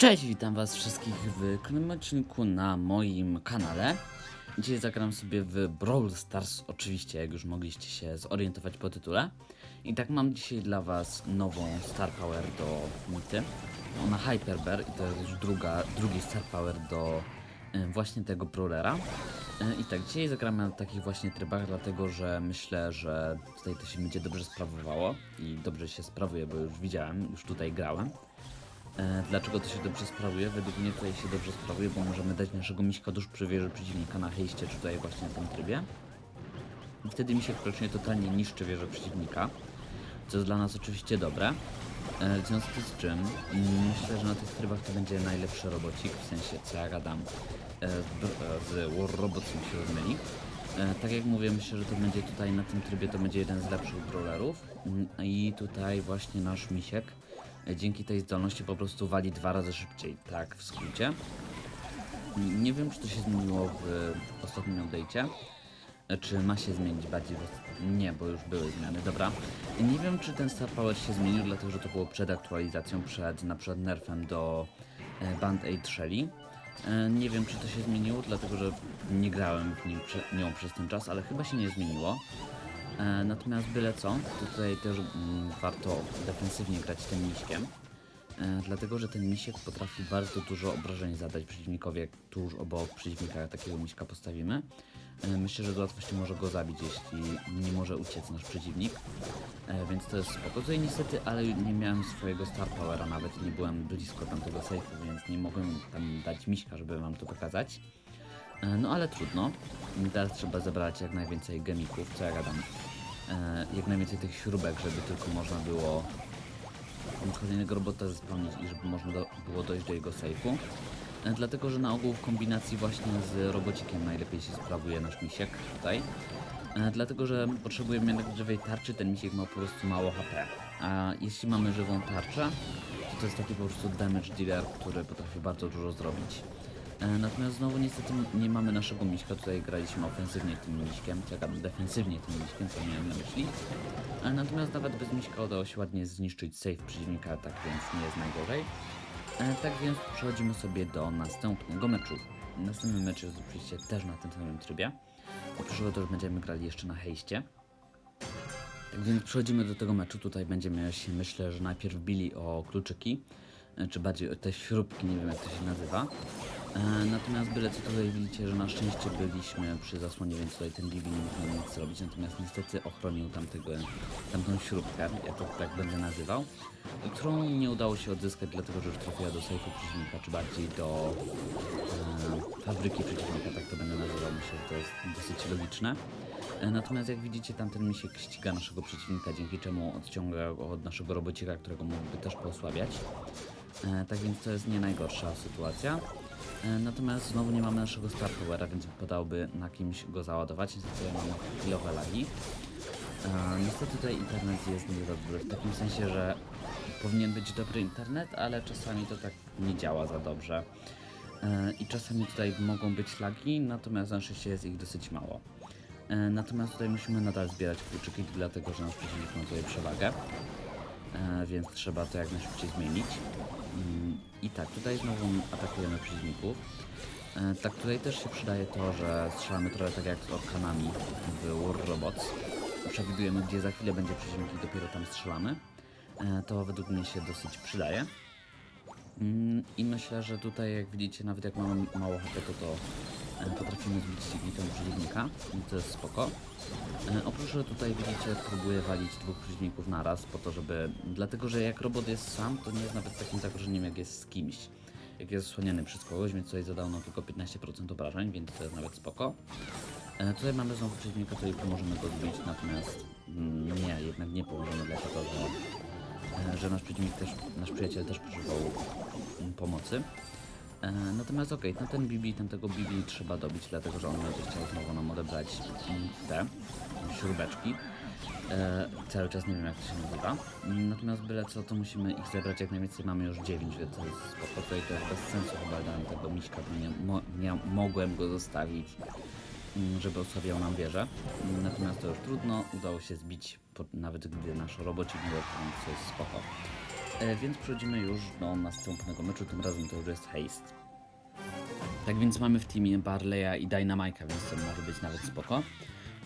Cześć, witam was wszystkich w kolejnym odcinku na moim kanale. Dzisiaj zagram sobie w Brawl Stars, oczywiście, jak już mogliście się zorientować po tytule. I tak mam dzisiaj dla was nową Star Power do Mity. Ona Hyper Bear i to jest już druga, drugi Star Power do y, właśnie tego Brawlera. Y, I tak, dzisiaj zagramy na takich właśnie trybach, dlatego że myślę, że tutaj to się będzie dobrze sprawowało i dobrze się sprawuje, bo już widziałem, już tutaj grałem. E, Dlaczego to się dobrze sprawuje? Według mnie tutaj się dobrze sprawuje, bo możemy dać naszego miśka tuż przy wieży przeciwnika na hejście, czy tutaj właśnie na tym trybie. I wtedy misiek praktycznie totalnie niszczy wieżę przeciwnika, co jest dla nas oczywiście dobre. E, W związku z czym mm, myślę, że na tych trybach to będzie najlepszy robocik, w sensie co ja gadam e, z, War Robots mi się rozmyli. Tak jak mówię, myślę, że to będzie tutaj na tym trybie to będzie jeden z lepszych brawlerów Mm, i tutaj właśnie nasz misiek dzięki tej zdolności po prostu wali dwa razy szybciej, tak w skrócie. Nie wiem, czy to się zmieniło w ostatnim update'cie. E, Czy ma się zmienić bardziej? w- Nie, bo już były zmiany, dobra. Nie wiem, czy ten Star Power się zmienił, dlatego że to było przed aktualizacją, przed na przykład nerfem do e, Band Aid Shelly. E, Nie wiem, czy to się zmieniło, dlatego że nie grałem w nią przez ten czas, ale chyba się nie zmieniło. E, Natomiast byle co, tutaj też mm, warto defensywnie grać tym miśkiem. E, dlatego, że ten misiek potrafi bardzo dużo obrażeń zadać przeciwnikowi, jak tuż obok przeciwnika takiego miśka postawimy. E, myślę, że z łatwością może go zabić, jeśli nie może uciec nasz przeciwnik. Więc to jest spoko. Tutaj niestety, ale nie miałem swojego Star Powera, nawet nie byłem blisko tamtego safe'u, więc nie mogłem tam dać miśka, żeby wam to pokazać. E, No ale trudno. Teraz trzeba zebrać jak najwięcej gemików, co ja gadam. E, Jak najwięcej tych śrubek, żeby tylko można było kolejnego robota zespełnić i żeby można do, było dojść do jego sejfu. E, Dlatego, że na ogół w kombinacji właśnie z robocikiem najlepiej się sprawuje nasz misiek tutaj. Dlatego, że potrzebujemy jednak żywej tarczy, ten misiek ma po prostu mało HP. A jeśli mamy żywą tarczę, to to jest taki po prostu damage dealer, który potrafi bardzo dużo zrobić. E, Natomiast znowu niestety nie mamy naszego miśka, tutaj graliśmy ofensywnie tym miśkiem, czekam defensywnie tym miśkiem, co miałem na myśli. E, Natomiast nawet bez miśka udało się ładnie zniszczyć save przeciwnika, tak więc nie jest najgorzej. E, Tak więc przechodzimy sobie do następnego meczu. Następny mecz jest oczywiście też na tym samym trybie. Oprócz tego też będziemy grali jeszcze na hejście. Tak więc przechodzimy do tego meczu. Tutaj będziemy się, myślę, że najpierw bili o kluczyki, czy bardziej o te śrubki, nie wiem jak to się nazywa. E, Natomiast byle co tutaj widzicie, że na szczęście byliśmy przy zasłonie, więc tutaj ten Bibi nie mógł nic zrobić. Natomiast niestety ochronił tamtego, tamtą śrubkę, ja to tak będę nazywał, którą nie udało się odzyskać, dlatego że już trafiła do sejfu przeciwnika, czy bardziej do e, fabryki przeciwnika, tak to będę nazywał. Myślę, że to jest dosyć logiczne. E, Natomiast jak widzicie, tamten misiek ściga naszego przeciwnika, dzięki czemu odciąga go od naszego robocika, którego mógłby też posłabiać. E, tak więc to jest nie najgorsza sytuacja. E, Natomiast znowu nie mamy naszego Star Powera, więc wypadałoby na kimś go załadować. Niestety mamy chwilowe lagi. E, Niestety tutaj internet jest niedobry, w takim sensie, że powinien być dobry internet, ale czasami to tak nie działa za dobrze. E, I czasami tutaj mogą być lagi, natomiast na szczęście jest ich dosyć mało. Natomiast tutaj musimy nadal zbierać kluczyki, dlatego że nasz przeciwnik ma tutaj przewagę. Więc trzeba to jak najszybciej zmienić. I tak, tutaj znowu atakujemy przeciwników. E, Tak, tutaj też się przydaje to, że strzelamy trochę tak jak z orkanami w War Robots. Przewidujemy, gdzie za chwilę będzie przeciwnik i dopiero tam strzelamy. E, To według mnie się dosyć przydaje. Mm, I myślę, że tutaj jak widzicie, nawet jak mamy mało HP, to, to potrafimy zbić signitem przeciwnika to jest spoko. E, Oprócz tego tutaj widzicie, próbuję walić dwóch przeciwników naraz po to, żeby... Dlatego, że jak robot jest sam, to nie jest nawet takim zagrożeniem jak jest z kimś. Jak jest osłaniany przez kogoś, więc tutaj zadał nam tylko 15% obrażeń, więc to jest nawet spoko. E, Tutaj mamy znowu przeciwnika, który pomożemy go zbić, natomiast mm, nie, jednak nie pomożemy, dlatego że, e, że nasz przeciwnik też, nasz przyjaciel też potrzebował mm, pomocy. E, Natomiast okej, no ten Bibi, tamtego Bibi trzeba dobić, dlatego że on będzie chciał znowu nam odebrać mm, te śrubeczki. E, cały czas nie wiem jak to się nazywa. Mm, Natomiast byle co, to musimy ich zebrać jak najwięcej. Mamy już 9, więc to jest spoko. Tutaj to jest bez sensu chyba dałem tego miśka, bo nie, mo, nie mogłem go zostawić, mm, żeby osłabiał nam wieżę. Natomiast to już trudno, udało się zbić, nawet gdy nasz robocik był, więc to jest spoko. E, więc przechodzimy już do następnego meczu, tym razem to już jest Haste. Tak więc mamy w teamie Barleya i Dynamike'a, więc to może być nawet spoko.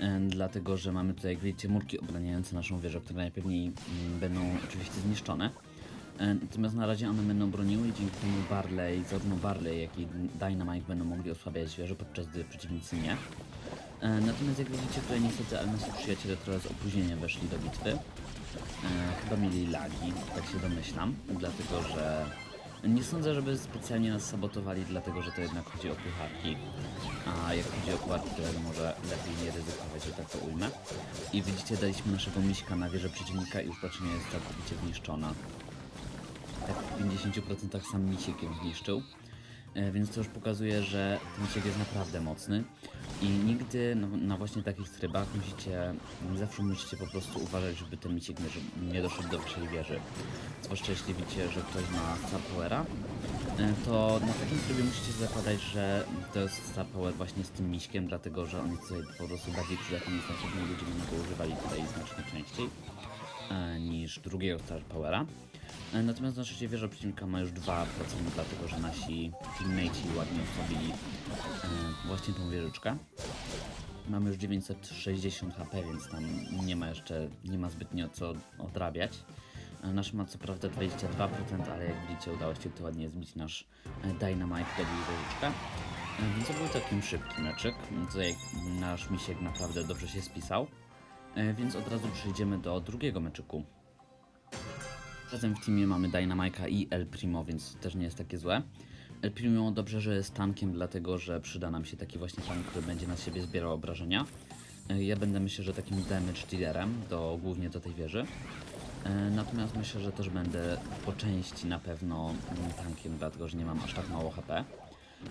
E, Dlatego, że mamy tutaj, jak widzicie, murki obraniające naszą wieżę, które najpewniej mm, będą oczywiście zniszczone. E, Natomiast na razie one będą broniły i dzięki temu Barley, zarówno Barley, jak i Dynamite będą mogli osłabiać wieżę, podczas gdy przeciwnicy nie. Natomiast jak widzicie tutaj niestety, ale nasi przyjaciele trochę z opóźnieniem weszli do bitwy. E, chyba mieli lagi, tak się domyślam, dlatego że nie sądzę, żeby specjalnie nas sabotowali, dlatego że to jednak chodzi o pucharki. A jak chodzi o pucharki, to ja może lepiej nie ryzykować, że tak to ujmę. I widzicie, daliśmy naszego miśka na wieżę przeciwnika i już jest całkowicie zniszczona. Tak w 50% sam misiek ją zniszczył. E, Więc to już pokazuje, że ten misiek jest naprawdę mocny. I nigdy no, na właśnie takich trybach musicie, zawsze musicie po prostu uważać, żeby ten misiek nie, nie doszedł do waszej wieży. Zwłaszcza jeśli widzicie, że ktoś ma Star Powera, e, to na takim trybie musicie zakładać, że to jest Star Power właśnie z tym miśkiem, dlatego że on jest tutaj po prostu bardziej przydatny, więc na pewno będziemy go używali tutaj znacznie częściej niż drugiego Star Powera. E, Natomiast na szczęście wieża przeciwnika ma już 2%, dlatego że nasi teammateci ładnie osłabili e, właśnie tą wieżyczkę. Mamy już 960 HP, więc tam nie ma jeszcze, nie ma zbytnio co odrabiać. E, Nasz ma co prawda 22%, ale jak widzicie udało się tutaj ładnie zbić nasz e, Dynamite, dobił wieżyczkę. E, Więc to był takim szybki meczek. Tutaj nasz misiek naprawdę dobrze się spisał. E, Więc od razu przejdziemy do drugiego meczyku. Razem w teamie mamy Dynamike'a i El Primo, więc też nie jest takie złe. El Primo dobrze, że jest tankiem, dlatego że przyda nam się taki właśnie tank, który będzie na siebie zbierał obrażenia. E, Ja będę myślę, że takim damage dealerem, do, głównie do tej wieży. E, Natomiast myślę, że też będę po części na pewno mm, tankiem, dlatego że nie mam aż tak mało HP.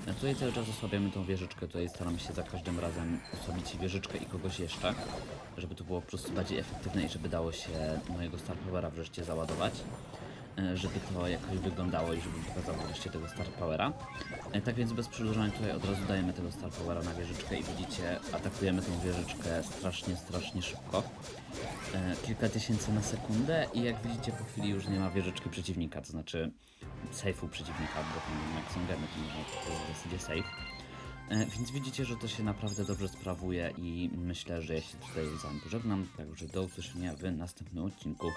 E, Tutaj cały czas osłabiamy tą wieżyczkę, tutaj staramy się za każdym razem osłabić wieżyczkę i kogoś jeszcze, żeby to było po prostu bardziej efektywne i żeby dało się mojego Star wreszcie załadować, żeby to jakoś wyglądało i żeby pokazało wreszcie tego Star Powera. E, Tak więc bez przedłużania tutaj od razu dajemy tego Star Powera na wieżyczkę i widzicie, atakujemy tą wieżyczkę strasznie, strasznie szybko. E, Kilka tysięcy na sekundę i jak widzicie po chwili już nie ma wieżyczki przeciwnika, to znaczy safe'u przeciwnika, bo tam jak są gemy, to można- to w zasadzie safe. E, Więc widzicie, że to się naprawdę dobrze sprawuje i myślę, że ja się tutaj z wami pożegnam. Także do usłyszenia w następnym odcinku.